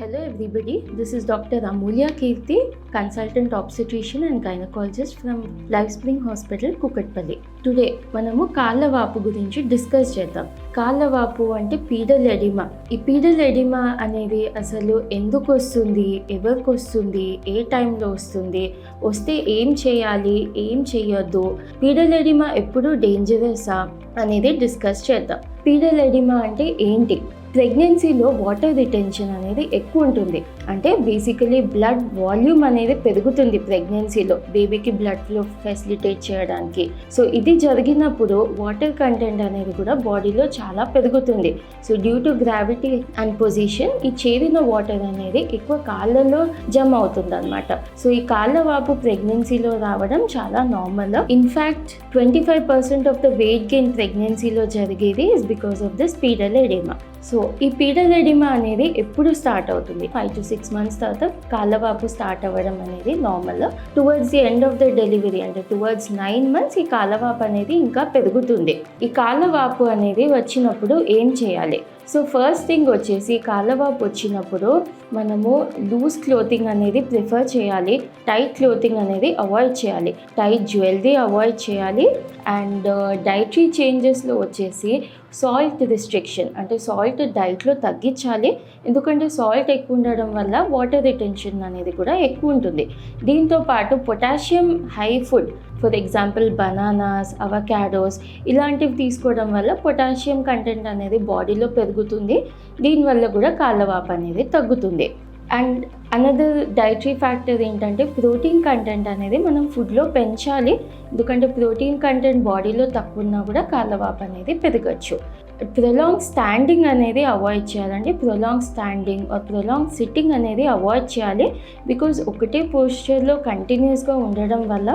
Hello everybody, this is Dr. Amulya Kirti, consultant obstetrician and gynecologist from Lifespring Hospital, Kukatpalli. Today మనము కాళ్ళ వాపు గురించి discuss చేద్దాం. కాళ్ళ వాపు అంటే పీడల్ ఎడిమా. ఈ పీడల్ ఎడిమా అనేది అసలు ఎందుకు వస్తుంది? ఎవరికి వస్తుంది? ఏ టైంలో వస్తుంది? వస్తే ఏం చేయాలి? ఏం చేయొద్దు? పీడల్ ఎడిమా ఎప్పుడు డేంజరసా అనేది డిస్కస్ చేద్దాం. పీడల్ ఎడిమా అంటే ఏంటి? ప్రెగ్నెన్సీలో వాటర్ రిటెన్షన్ అనేది ఎక్కువ ఉంటుంది. అంటే బేసికలీ బ్లడ్ వాల్యూమ్ అనేది పెరుగుతుంది ప్రెగ్నెన్సీలో. బేబీకి బ్లడ్ ఫ్లో ఫెసిలిటేట్ చేయడానికి. సో ఇది జరిగినప్పుడు వాటర్ కంటెంట్ అనేది కూడా బాడీలో చాలా పెరుగుతుంది. So due to gravity and position ఈ చేరిన వాటర్ అనేది ఎక్కువ కాళ్ళలో జమ అవుతుంది అనమాట సో ఈ కాళ్ళ వాపు ప్రెగ్నెన్సీలో రావడం చాలా normal in fact twenty five percent of the weight gain ప్రెగ్నెన్సీలో జరిగేది is because of the pedal edema so ఈ పీడల్ ఎడిమా అనేది ఎప్పుడు స్టార్ట్ అవుతుంది? ఫైవ్ టు సిక్స్ మంత్స్ తర్వాత కాళ్ళవాపు స్టార్ట్ అవ్వడం అనేది normal towards the end of the delivery అంటే టువర్డ్స్ నైన్ మంత్స్ ఈ కాళ్ళవాపు అనేది ఇంకా పెరుగుతుంది. ఈ కాళ్ళవాపు అనేది వచ్చినప్పుడు ఏం చేయాలి? సో ఫస్ట్ థింగ్ వచ్చేసి కాళ్ళవాపు వచ్చినప్పుడు మనము లూజ్ క్లోతింగ్ అనేది ప్రిఫర్ చేయాలి. టైట్ క్లోతింగ్ అనేది అవాయిడ్ చేయాలి. టైట్ జ్యువెలరీ అవాయిడ్ చేయాలి. అండ్ డైటరీ చేంజెస్లో వచ్చేసి సాల్ట్ రిస్ట్రిక్షన్ అంటే సాల్ట్ డైట్లో తగ్గించాలి. ఎందుకంటే సాల్ట్ ఎక్కువ ఉండడం వల్ల వాటర్ రిటెన్షన్ అనేది కూడా ఎక్కువ ఉంటుంది. దీంతో పాటు potassium high food for example bananas avocados ఇలాంటివి తీసుకోవడం వల్ల పొటాషియం కంటెంట్ అనేది బాడీలో పెరుగుతుంది. దీనివల్ల కూడా కాళ్ళవాపు అనేది తగ్గుతుంది. అండ్ అనదర్ డైటరీ ఫ్యాక్టర్ ఏంటంటే ప్రోటీన్ కంటెంట్ అనేది మనం ఫుడ్లో పెంచాలి. ఎందుకంటే ప్రోటీన్ కంటెంట్ బాడీలో తక్కువ ఉన్నా కూడా కాళ్ళవాపు అనేది పెరగచ్చు. ప్రొలాంగ్ స్టాండింగ్ అనేది అవాయిడ్ చేయాలండి. ప్రొలాంగ్ స్టాండింగ్ ప్రొలాంగ్ సిట్టింగ్ అనేది అవాయిడ్ చేయాలి. బికాజ్ ఒకటే పోస్చర్లో కంటిన్యూస్గా ఉండడం వల్ల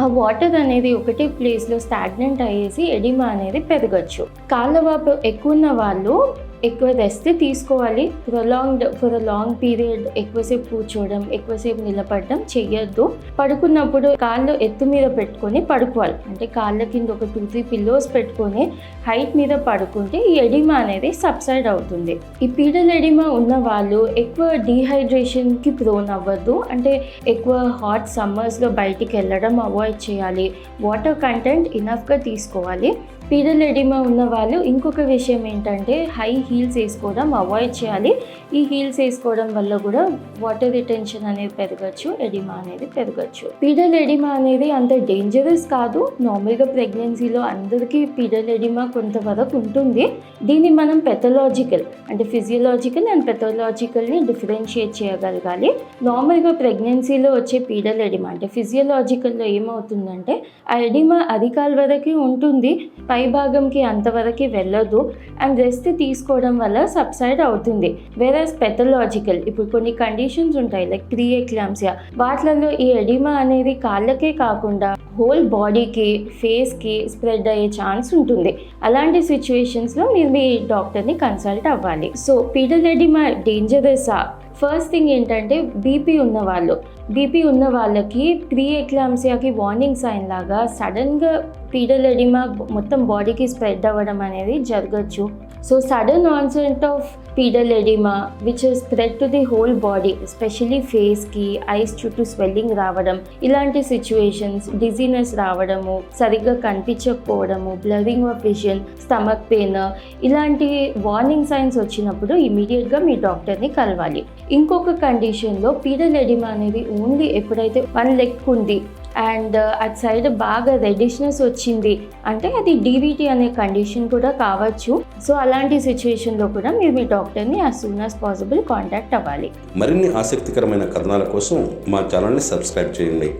ఆ వాటర్ అనేది ఒకటే ప్లేస్లో స్టాగ్నెంట్ అయ్యేసి ఎడిమా అనేది పెరగచ్చు. కాళ్ళవాపు ఎక్కువ ఉన్న వాళ్ళు ఎక్కువ రెస్ట్ తీసుకోవాలి. ప్రొలాంగ్డ్ ఫర్ లాంగ్ పీరియడ్ ఎక్కువసేపు కూర్చోవడం ఎక్కువసేపు నిలబడడం చెయ్యొద్దు. పడుకున్నప్పుడు కాళ్ళు ఎత్తు మీద పెట్టుకొని పడుకోవాలి. అంటే కాళ్ళ కింద ఒక టూ త్రీ పిల్లోస్ పెట్టుకొని హైట్ మీద పడుకుంటే ఈ ఎడిమా అనేది సబ్సైడ్ అవుతుంది. ఈ పీడల్ ఎడిమా ఉన్న వాళ్ళు ఎక్కువ డీహైడ్రేషన్కి ప్రోన్ అవ్వద్దు. అంటే ఎక్కువ హాట్ సమ్మర్స్లో బయటికి వెళ్ళడం అవాయిడ్ చేయాలి. వాటర్ కంటెంట్ ఇనఫ్గా తీసుకోవాలి. పీడల్ ఎడిమా ఉన్న వాళ్ళు ఇంకొక విషయం ఏంటంటే హై హీల్స్ వేసుకోవడం అవాయిడ్ చేయాలి. ఈ హీల్స్ వేసుకోవడం వల్ల కూడా వాటర్ రిటెన్షన్ అనేది పెరగచ్చు ఎడిమా అనేది పెరగచ్చు. పీడల్ ఎడిమా అనేది అంత డేంజరస్ కాదు. నార్మల్గా ప్రెగ్నెన్సీలో అందరికీ పీడల్ ఎడిమా కొంతవరకు ఉంటుంది. దీన్ని మనం పెథలాజికల్ అంటే ఫిజియలాజికల్ అండ్ పెథలాజికల్ని డిఫరెన్షియేట్ చేయగలగాలి. నార్మల్గా ప్రెగ్నెన్సీలో వచ్చే పీడల్ ఎడిమా అంటే ఫిజియలాజికల్లో ఏమవుతుందంటే ఆ ఎడిమా అధికాల వరకు ఉంటుంది. పై పైభాగంకి అంతవరకు వెళ్ళదు అండ్ రెస్ట్ తీసుకోవడం వల్ల సబ్సైడ్ అవుతుంది. వేరస్ పెథలాజికల్ ఇప్పుడు కొన్ని కండిషన్స్ ఉంటాయి లైక్ ప్రీ ఎక్లాంసియా వాటిలలో ఈ ఎడిమా అనేది కాళ్ళకే కాకుండా హోల్ బాడీకి ఫేస్కి స్ప్రెడ్ అయ్యే ఛాన్స్ ఉంటుంది. అలాంటి సిచ్యువేషన్స్లో మీరు మీ డాక్టర్ని కన్సల్ట్ అవ్వాలి. సో పీడల్ ఎడిమా డేంజరసా ఫస్ట్ థింగ్ ఏంటంటే బీపీ ఉన్నవాళ్ళు. బీపీ ఉన్న వాళ్ళకి ప్రీ ఎక్లాంసియాకి వార్నింగ్ సైన్ లాగా సడన్గా పీడల్ ఎడిమా మొత్తం బాడీకి స్ప్రెడ్ అవ్వడం అనేది జరగచ్చు. So sudden onset of pedal edema which spread to the whole body especially ఫేస్కి ఐస్ చుట్టూ స్వెల్లింగ్ రావడం ఇలాంటి సిచ్యువేషన్స్ డిజీనెస్ రావడము సరిగ్గా కనిపించకపోవడము blurring of vision stomach pain ఇలాంటి వార్నింగ్ సైన్స్ వచ్చినప్పుడు ఇమీడియట్గా మీ డాక్టర్ని కలవాలి. ఇంకొక కండిషన్లో పీడల్ ఎడిమా అనేది ఓన్లీ ఎప్పుడైతే వన్ లెగ్ ఉంది అండ్ అటు సైడ్ బాగా రెడిష్నెస్ వచ్చింది. అంటే అది డీవీటీ అనే కండిషన్ కూడా కావచ్చు. సో అలాంటి సిచ్యువేషన్లో కూడా మీరు మీ డాక్టర్ని as soon as possible contact అవ్వాలి. మరిన్ని ఆసక్తికరమైన కథనాల కోసం మా ఛానల్ని సబ్స్క్రైబ్ చేయండి.